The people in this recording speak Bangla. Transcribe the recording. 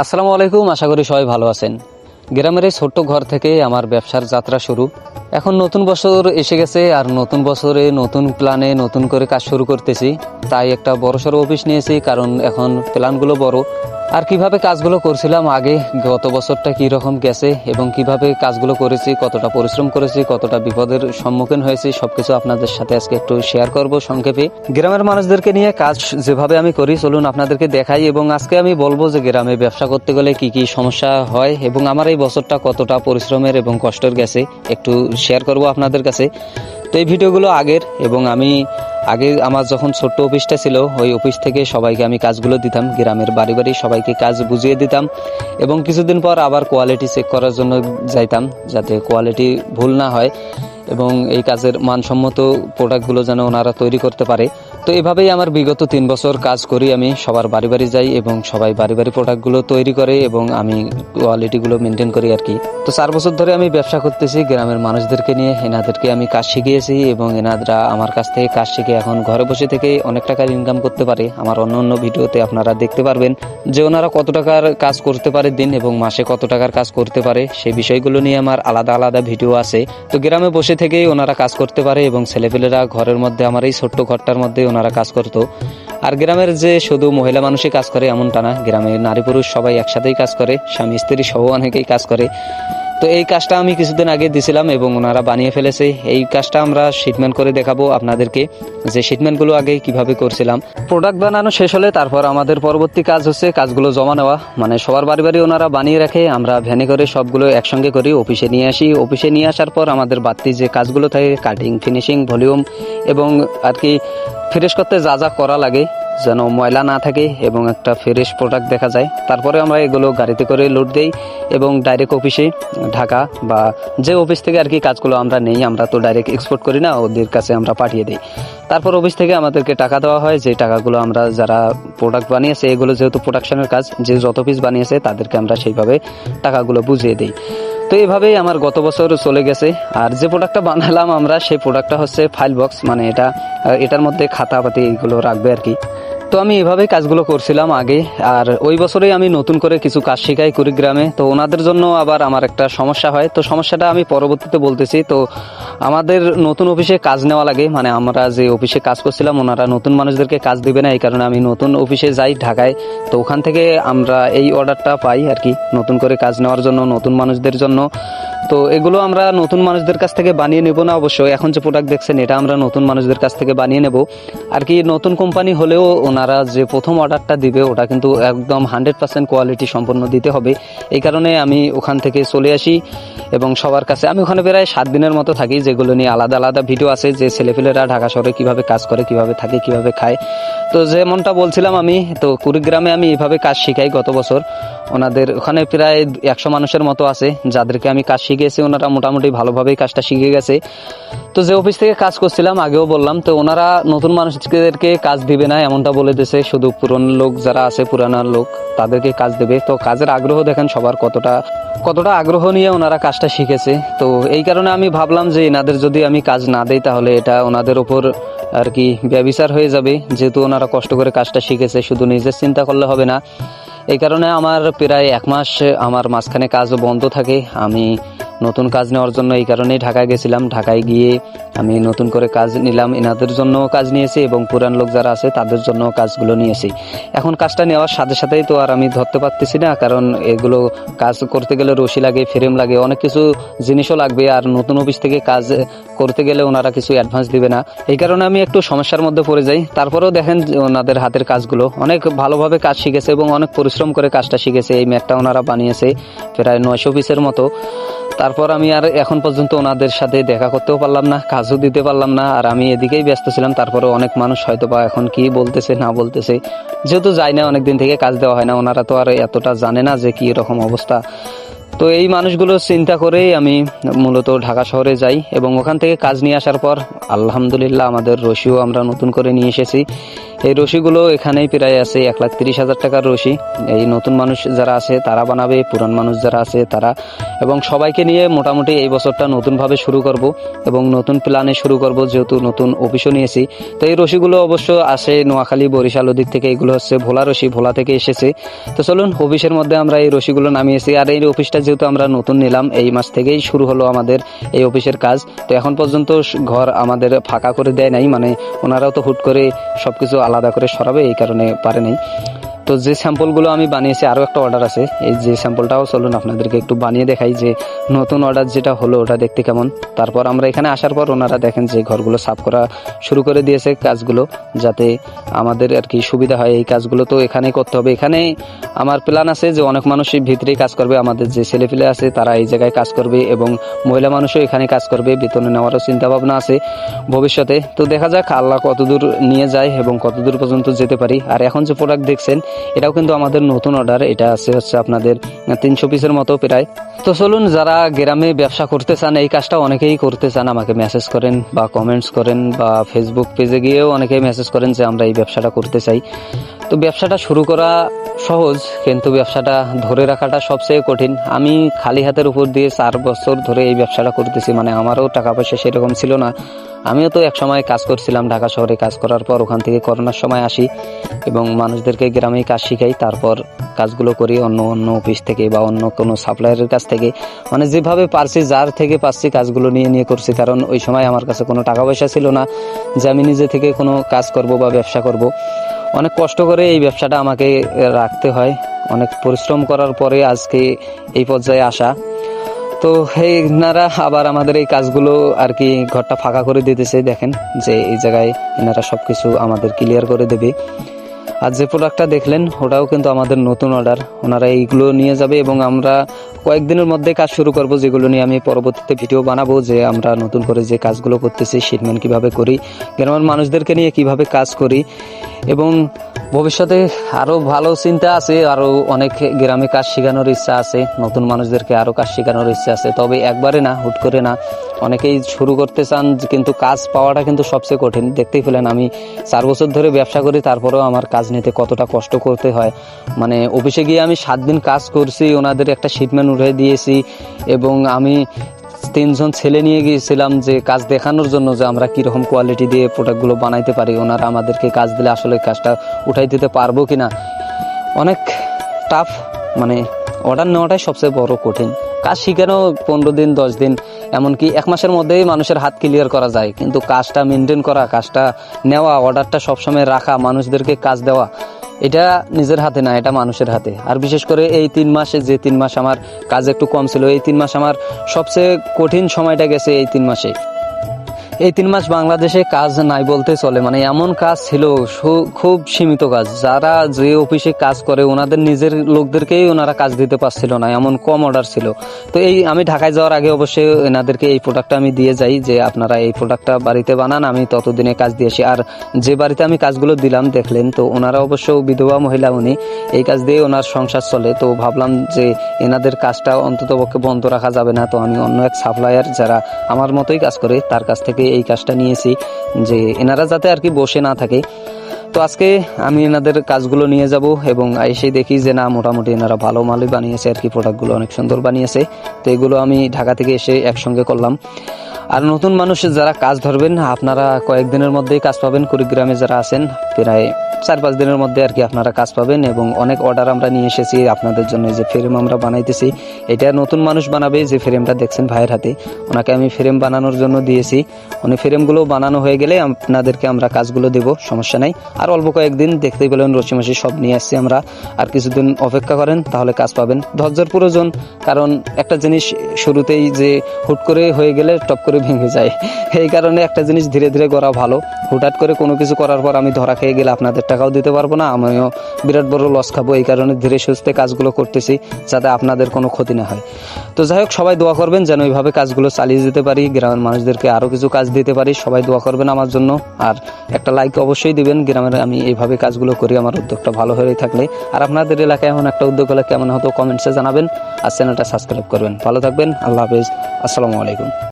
আসসালামু আলাইকুম, আশা করি সবাই ভালো আছেন। গ্রামের এই ছোট্ট ঘর থেকে আমার ব্যবসার যাত্রা শুরু। এখন নতুন বছর এসে গেছে আর নতুন বছরে নতুন প্ল্যানে নতুন করে কাজ শুরু করতেছি। তাই একটা বড়সড় অফিস নিয়েছি, কারণ এখন প্ল্যানগুলো বড়। আর কীভাবে কাজগুলো করছিলাম আগে, গত বছরটা কি রকম গেছে এবং কীভাবে কাজগুলো করেছি, কতটা পরিশ্রম করেছি, কতটা বিপদের সম্মুখীন হয়েছি, সবকিছু আপনাদের সাথে আজকে একটু শেয়ার করব সংক্ষেপে। গ্রামের মানুষদেরকে নিয়ে কাজ যেভাবে আমি করি, চলুন আপনাদেরকে দেখাই এবং আজকে আমি বলব যে গ্রামে ব্যবসা করতে গেলে কি কি সমস্যা হয় এবং আমার এই বছরটা কতটা পরিশ্রমের এবং কষ্টের গেছে, একটু শেয়ার করব আপনাদের কাছে। তো এই ভিডিওগুলো আগের এবং আমি আগে আমার যখন ছোট্ট অফিসটা ছিল, ওই অফিস থেকে সবাইকে আমি কাজগুলো দিতাম, গ্রামের বাড়ি বাড়ি সবাইকে কাজ বুঝিয়ে দিতাম এবং কিছুদিন পর আবার কোয়ালিটি চেক করার জন্য যাইতাম, যাতে কোয়ালিটি ভুল না হয়। এবং এই কাজের মানসম্মত প্রোডাক্টগুলো যেন ওনারা তৈরি করতে পারে। তো এভাবেই আমার বিগত তিন বছর কাজ করি আমি। সবার বাড়ি বাড়ি যাই এবং সবাই বাড়ি বাড়ি প্রোডাক্টগুলো তৈরি করে এবং আমি কোয়ালিটিগুলো মেনটেন করি আর কি। তো চার বছর ধরে আমি ব্যবসা করতেছি, গ্রামের মানুষদেরকে নিয়ে, এনাদেরকে আমি কাজ শিখিয়েছি এবং এনাদরা আমার কাছ থেকে কাজ শিখে এখন ঘরে বসে থেকে অনেক টাকার ইনকাম করতে পারে। আমার অন্য অন্য ভিডিওতে আপনারা দেখতে পারবেন যে ওনারা কত টাকার কাজ করতে পারে দিন এবং মাসে কত টাকার কাজ করতে পারে। সেই বিষয়গুলো নিয়ে আমার আলাদা আলাদা ভিডিও আছে। তো গ্রামে বসে থেকেই ওনারা কাজ করতে পারে এবং ছেলেপেলেরা ঘরের মধ্যে, আমার এই ছোট্ট ঘরটার মধ্যে ওনারা কাজ করতো। আর গ্রামের যে শুধু মহিলা মানুষই কাজ করে এমনটা না, গ্রামের নারী পুরুষ সবাই একসাথেই কাজ করে, স্বামী স্ত্রী সহ অনেকেই কাজ করে। তো এই কাজটা আমি কিছুদিন আগে দিছিলাম এবং ওনারা বানিয়ে ফেলেছে। এই কাজটা আমরা শিটমেন্ট করে দেখাবো আপনাদেরকে যে শিটমেন্টগুলো আগে কীভাবে করছিলাম। প্রোডাক্ট বানানো শেষ হলে তারপর আমাদের পরবর্তী কাজ হচ্ছে কাজগুলো জমা নেওয়া। মানে সবার বাড়ি বাড়ি ওনারা বানিয়ে রাখে, আমরা ভ্যানে করে সবগুলো একসঙ্গে করি, অফিসে নিয়ে আসি। অফিসে নিয়ে আসার পর আমাদের বাড়তি যে কাজগুলো থাকে কাটিং ফিনিশিং ভলিউম এবং আর কি ফ্রেশ করতে যা যা করা লাগে যেন ময়লা না থাকে এবং একটা ফ্রেশ প্রোডাক্ট দেখা যায়। তারপরে আমরা এগুলো গাড়িতে করে লোড দেই এবং ডাইরেক্ট অফিসে ঢাকা বা যে অফিস থেকে আর কি কাজগুলো আমরা নেই, আমরা তো ডাইরেক্ট এক্সপোর্ট করি না, ওদের কাছে আমরা পাঠিয়ে দিই। তারপর অফিস থেকে আমাদেরকে টাকা দেওয়া হয়। যে টাকাগুলো আমরা যারা প্রোডাক্ট বানিয়েছে, এগুলো যেহেতু প্রোডাকশনের কাজ, যে যত পিস বানিয়েছে, তাদেরকে আমরা সেইভাবে টাকাগুলো বুঝিয়ে দিই। তো এইভাবেই আমার গত বছর চলে গেছে। আর যে প্রোডাক্টটা বানালাম আমরা, সেই প্রোডাক্টটা হচ্ছে ফাইল বক্স মানে এটা এটার মধ্যে খাতাপাতি এগুলো রাখবে আর কি। তো আমি এভাবে কাজগুলো করছিলাম আগে, আর ওই বছরেই আমি নতুন করে কিছু কাজ শেখাই কুড়িগ্রামে। তো ওনাদের জন্য আবার আমার একটা সমস্যা হয়। তো সমস্যাটা আমি পরবর্তীতে বলতেছি, তো আমাদের নতুন অফিসে কাজ নেওয়া লাগে। মানে আমরা যে অফিসে কাজ করছিলাম, ওনারা নতুন মানুষদেরকে কাজ দিবে না, এই কারণে আমি নতুন অফিসে যাই ঢাকায়। তো ওখান থেকে আমরা এই অর্ডারটা পাই আর কি, নতুন করে কাজ নেওয়ার জন্য, নতুন মানুষদের জন্য। তো এগুলো আমরা নতুন মানুষদের কাছ থেকে বানিয়ে নেব না অবশ্যই এখন যে প্রোডাক্ট দেখছেন, এটা আমরা নতুন মানুষদের কাছ থেকে বানিয়ে নেব। আর কি নতুন কোম্পানি হলেও ওনারা যে প্রথম অর্ডারটা দিবে, ওটা কিন্তু একদম হান্ড্রেড পার্সেন্ট কোয়ালিটি সম্পন্ন দিতে হবে। এই কারণে আমি ওখান থেকে চলে আসি এবং সবার কাছে, আমি ওখানে প্রায় সাত দিনের মতো থাকি, যেগুলো নিয়ে আলাদা আলাদা ভিডিও আছে, যে ছেলেপেলেরা ঢাকা শহরে কীভাবে কাজ করে, কীভাবে থাকে, কীভাবে খায়। তো যেমনটা বলছিলাম আমি, তো কুড়িগ্রামে আমি এইভাবে কাজ শিখাই গত বছর। ওনাদের ওখানে প্রায় একশো মানুষের মতো আছে, যাদেরকে আমি কাজ শিখিয়েছি ওনারা মোটামুটি ভালোভাবেই কাজটা শিখে গেছে। তো যে অফিস থেকে কাজ করছিলাম, আগেও বললাম, তো ওনারা নতুন মানুষদেরকে কাজ দিবে না, এমনটা বলে দিয়েছে। শুধু পুরনো লোক যারা আছে, পুরানা লোক, তাদেরকে কাজ দেবে। তো কাজের আগ্রহ দেখেন সবার কতটা কতটা আগ্রহ নিয়ে ওনারা কাজটা শিখেছে। তো এই কারণে আমি ভাবলাম যে এনাদের যদি আমি কাজ না দেই, তাহলে এটা ওনাদের ওপর আর কি ব্যবিচার হয়ে যাবে। যেহেতু ওনারা কষ্ট করে কাজটা শিখেছে, শুধু নিজের চিন্তা করলে হবে না। এই কারণে আমার প্রায় এক মাস আমার মাঝখানে কাজ বন্ধ থাকে। আমি নতুন কাজ নেওয়ার জন্য এই কারণেই ঢাকায় গেছিলাম। ঢাকায় গিয়ে আমি নতুন করে কাজ নিলাম। এনাদের জন্য কাজ নিয়েছি এবং পুরান লোক যারা আছে, তাদের জন্য কাজগুলো নিয়েছি। এখন কাজটা নেওয়ার সাথে সাথেই তো আর আমি ধরতে পারতেছি না, কারণ এগুলো কাজ করতে গেলে রশি লাগে ফ্রেম লাগে, অনেক কিছু জিনিসও লাগবে। আর নতুন অফিস থেকে কাজ করতে গেলে ওনারা কিছু অ্যাডভান্স দিবে না। এই কারণে আমি একটু সমস্যার মধ্যে পড়ে যাই। তারপরেও দেখেন ওনাদের হাতের কাজগুলো। অনেক ভালোভাবে কাজ শিখেছে এবং অনেক পরিশ্রম করে কাজটা শিখেছে। এই ম্যাটটা ওনারা বানিয়েছে প্রায় নয়শো পিসের মতো। তারপর আমি আর এখন পর্যন্ত ওনাদের সাথে দেখা করতেও পারলাম না, কাজও দিতে পারলাম না, আর আমি এদিকেই ব্যস্ত ছিলাম। তারপরে অনেক মানুষ হয়তো বা এখন কি বলতেছে, না বলতেছে। যেহেতু যাই না, অনেকদিন থেকে কাজ দেওয়া হয় না, ওনারা তো আর এতটা জানে না যে কি রকম অবস্থা। তো এই মানুষগুলো চিন্তা করেই আমি মূলত ঢাকা শহরে যাই এবং ওখান থেকে কাজ নিয়ে আসার পর আলহামদুলিল্লাহ আমাদের রশিও আমরা নতুন করে নিয়ে এসেছি। এই রশিগুলো এখানেই প্রায় আছে এক লাখ তিরিশ হাজার টাকার রশি এই নতুন মানুষ যারা আছে তারা বানাবে, পুরান মানুষ যারা আছে তারা। এবং সবাইকে নিয়ে মোটামুটি এই বছরটা নতুনভাবে শুরু করব এবং নতুন প্ল্যানে শুরু করব যেহেতু নতুন অফিসও নিয়েছি। তো এই রশিগুলো অবশ্য আসে নোয়াখালী, বরিশাল ওদিক থেকে এগুলো হচ্ছে ভোলা রশি ভোলা থেকে এসেছে। তো চলুন অফিসের মধ্যে আমরা এই রশিগুলো নামিয়েছি। আর এই অফিসটা যেহেতু আমরা নতুন নিলাম, এই মাস থেকেই শুরু হলো আমাদের এই অফিসের কাজ। তো এখন পর্যন্ত ঘর আমাদের ফাঁকা করে দেয় নাই মানে ওনারাও তো হুট করে সব কিছু আলাদা করে সরাবে, এই কারণে পারে নাই। তো যে স্যাম্পলগুলো আমি বানিয়েছি, আরও একটা অর্ডার আছে। এই যে স্যাম্পলটাও চলুন আপনাদেরকে একটু বানিয়ে দেখাই যে নতুন অর্ডার যেটা হলো, ওটা দেখতে কেমন। তারপর আমরা এখানে আসার পর ওনারা দেখেন যে ঘরগুলো সাফ করা শুরু করে দিয়েছে কাজগুলো, যাতে আমাদের আর কি সুবিধা হয় এই কাজগুলো। তো এখানেই করতে হবে। এখানে আমার প্ল্যান আছে যে অনেক মানুষই ভিতরেই কাজ করবে, আমাদের যে ছেলেপিলে আছে তারা এই জায়গায় কাজ করবে এবং মহিলা মানুষও এখানে কাজ করবে, বেতনে নেওয়ারও চিন্তা ভাবনা আছে ভবিষ্যতে। তো দেখা যাক আল্লাহ কতদূর নিয়ে যায় এবং কতদূর পর্যন্ত যেতে পারি। আর এখন যে প্রোডাক্ট দেখছেন এটাও কিন্তু আমাদের নতুন অর্ডার এটা আছে হচ্ছে আপনাদের তিনশো পিসের মতো প্রায়। তো চলুন, যারা গ্রামে ব্যবসা করতে চান, এই কাজটা অনেকেই করতে চান, আমাকে মেসেজ করেন বা কমেন্টস করেন বা ফেসবুক পেজে গিয়েও অনেকেই মেসেজ করেন যে আমরা এই ব্যবসাটা করতে চাই। তো ব্যবসাটা শুরু করা সহজ, কিন্তু ব্যবসাটা ধরে রাখাটা সবচেয়ে কঠিন। আমি খালি হাতের উপর দিয়ে চার বছর ধরে এই ব্যবসাটা করতেছি মানে আমারও টাকা পয়সা সেরকম ছিল না। আমিও তো এক সময় কাজ করছিলাম ঢাকা শহরে, কাজ করার পর ওখান থেকে করোনার সময় আসি এবং মানুষদেরকে গ্রামেই কাজ শিখাই, তারপর কাজগুলো করি অন্য অন্য অফিস থেকে বা অন্য কোনো সাপ্লায়ারের কাছ থেকে। মানে যেভাবে পারছি, যার থেকে পারছি কাজগুলো নিয়ে নিয়ে করছি, কারণ ওই সময় আমার কাছে কোনো টাকা পয়সা ছিল না যে আমি নিজে থেকে কোনো কাজ করব বা ব্যবসা করব। অনেক কষ্ট করে এই ব্যবসাটা আমাকে রাখতে হয়। অনেক পরিশ্রম করার পরে আজকে এই পর্যায়ে আসা। তো এনারা আবার আমাদের এই কাজগুলো আর কি ঘরটা ফাঁকা করে দিতেছে। দেখেন যে এই জায়গায় এনারা সব কিছু আমাদের ক্লিয়ার করে দেবে। আর যে প্রোডাক্টটা দেখলেন, ওটাও কিন্তু আমাদের নতুন অর্ডার ওনারা এইগুলো নিয়ে যাবে এবং আমরা কয়েকদিনের মধ্যে কাজ শুরু করব, যেগুলো নিয়ে আমি পরবর্তীতে ভিডিও বানাবো, যে আমরা নতুন করে যে কাজগুলো করতেছি শিটমেন্ট কীভাবে করি, গ্রামের মানুষদেরকে নিয়ে কীভাবে কাজ করি। এবং ভবিষ্যতে আরও ভালো চিন্তা আছে আরও অনেক গ্রামে কাজ শেখানোর ইচ্ছা আছে, নতুন মানুষদেরকে আরও কাজ শেখানোর ইচ্ছা আছে। তবে একবারে না, হুট করে না। অনেকেই শুরু করতে চান, কিন্তু কাজ পাওয়াটা কিন্তু সবচেয়ে কঠিন। দেখতেই পেলেন, আমি চার বছর ধরে ব্যবসা করি, তারপরেও আমার কাজ নিতে কতটা কষ্ট করতে হয়। মানে অফিসে গিয়ে আমি সাত দিন কাজ করছি, ওনাদের একটা শিটম্যান উঠে দিয়েছি এবং আমি তিনজন ছেলে নিয়ে গিয়েছিলাম যে কাজ দেখানোর জন্য যে আমরা কীরকম কোয়ালিটি দিয়ে প্রোডাক্টগুলো বানাইতে পারি। ওনারা আমাদেরকে কাজ দিলে আসলে কাজটা উঠাই দিতে পারব কি না অনেক টাফ মানে অর্ডার নেওয়াটাই সবচেয়ে বড় কঠিন। কাজ শিখানো পনেরো দিন, দশ দিন, এমনকি এক মাসের মধ্যেই মানুষের হাত ক্লিয়ার করা যায়। কিন্তু কাজটা মেনটেন করা, কাজটা নেওয়া অর্ডারটা সবসময় রাখা, মানুষদেরকে কাজ দেওয়া এটা নিজের হাতে না, এটা মানুষের হাতে। আর বিশেষ করে এই তিন মাসে, যে তিন মাস আমার কাজ একটু কম ছিল, এই তিন মাস আমার সবচেয়ে কঠিন সময়টা গেছে এই তিন মাসে। এই তিন মাস বাংলাদেশে কাজ নাই বলতে চলে। মানে এমন কাজ ছিল খুব সীমিত কাজ। যারা যে অফিসে কাজ করে, ওনাদের নিজের লোকদেরকেই ওনারা কাজ দিতে পারছিল না। এমন কম অর্ডার ছিল। তো এই আমি ঢাকায় যাওয়ার আগে অবশ্যই এনাদেরকে এই প্রোডাক্টটা আমি দিয়ে যাই যে আপনারা এই প্রোডাক্টটা বাড়িতে বানান, আমি ততদিনে কাজ দিয়েছি আর যে বাড়িতে আমি কাজগুলো দিলাম, দেখলেন তো ওনারা অবশ্য বিধবা মহিলা উনি, এই কাজ দিয়ে ওনার সংসার চলে। তো ভাবলাম যে এনাদের কাজটা অন্তত পক্ষে বন্ধ রাখা যাবে না। তো আমি অন্য এক সাপ্লায়ার যারা আমার মতোই কাজ করে, তার কাছ থেকে এই কাজটা নিয়েছি যে এনারা যাতে আর কি বসে না থাকে। তো আজকে আমি এনাদের কাজগুলো নিয়ে যাব এবং এসে দেখি যে না, মোটামুটি এনারা ভালো মালই বানিয়েছে আর কি প্রোডাক্টগুলো অনেক সুন্দর বানিয়েছে। তো এগুলো আমি ঢাকা থেকে এসে একসঙ্গে করলাম। আর নতুন মানুষ যারা কাজ ধরবেন, আপনারা কয়েকদিনের মধ্যেই কাজ পাবেন। কুড়িগ্রামে যারা আছেন, প্রায় চার পাঁচ দিনের মধ্যে আর কি আপনারা কাজ পাবেন এবং অনেক অর্ডার আমরা নিয়ে এসেছি আপনাদের জন্য। যে ফ্রেম আমরা বানাইতেছি, এটা নতুন মানুষ বানাবে যে ফ্রেমটা দেখছেন ভাইয়ের হাতে। ওনাকে আমি ফ্রেম বানানোর জন্য দিয়েছি। উনি ফ্রেমগুলো বানানো হয়ে গেলে আপনাদেরকে আমরা কাজগুলো দেব, সমস্যা নাই। আর অল্প কয়েকদিন দেখতেই পেলেন রসি মাসি সব নিয়ে আসছি আমরা। আর কিছুদিন অপেক্ষা করেন, তাহলে কাজ পাবেন। ধৈর্যের প্রয়োজন, কারণ একটা জিনিস শুরুতেই যে হুট করে হয়ে গেলে টপ করে ভেঙে যায়। এই কারণে একটা জিনিস ধীরে ধীরে করা ভালো। হুটহাট করে কোনো কিছু করার পর আমি ধরা খেয়ে গেলে আপনাদের টাকাও দিতে পারব না, আমিও বিরাট বড় লস খাব। এই কারণে ধীরে সুস্থে কাজগুলো করতেছি যাতে আপনাদের কোনো ক্ষতি না হয়। তো যাই হোক, সবাই দোয়া করবেন যেন এইভাবে কাজগুলো চালিয়ে যেতে পারি, গ্রামের মানুষদেরকে আরও কিছু কাজ দিতে পারি। সবাই দোয়া করবেন আমার জন্য। আর একটা লাইক অবশ্যই দিবেন। গ্রামের আমি এইভাবে কাজগুলো করি, আমার উদ্যোগটা ভালো হয়ে থাকলে। আর আপনাদের এলাকায় এমন একটা উদ্যোগ হলে কেমন হতো কমেন্টসে জানাবেন। আর চ্যানেলটা সাবস্ক্রাইব করবেন। ভালো থাকবেন। আল্লাহ হাফেজ। আসসালামু আলাইকুম।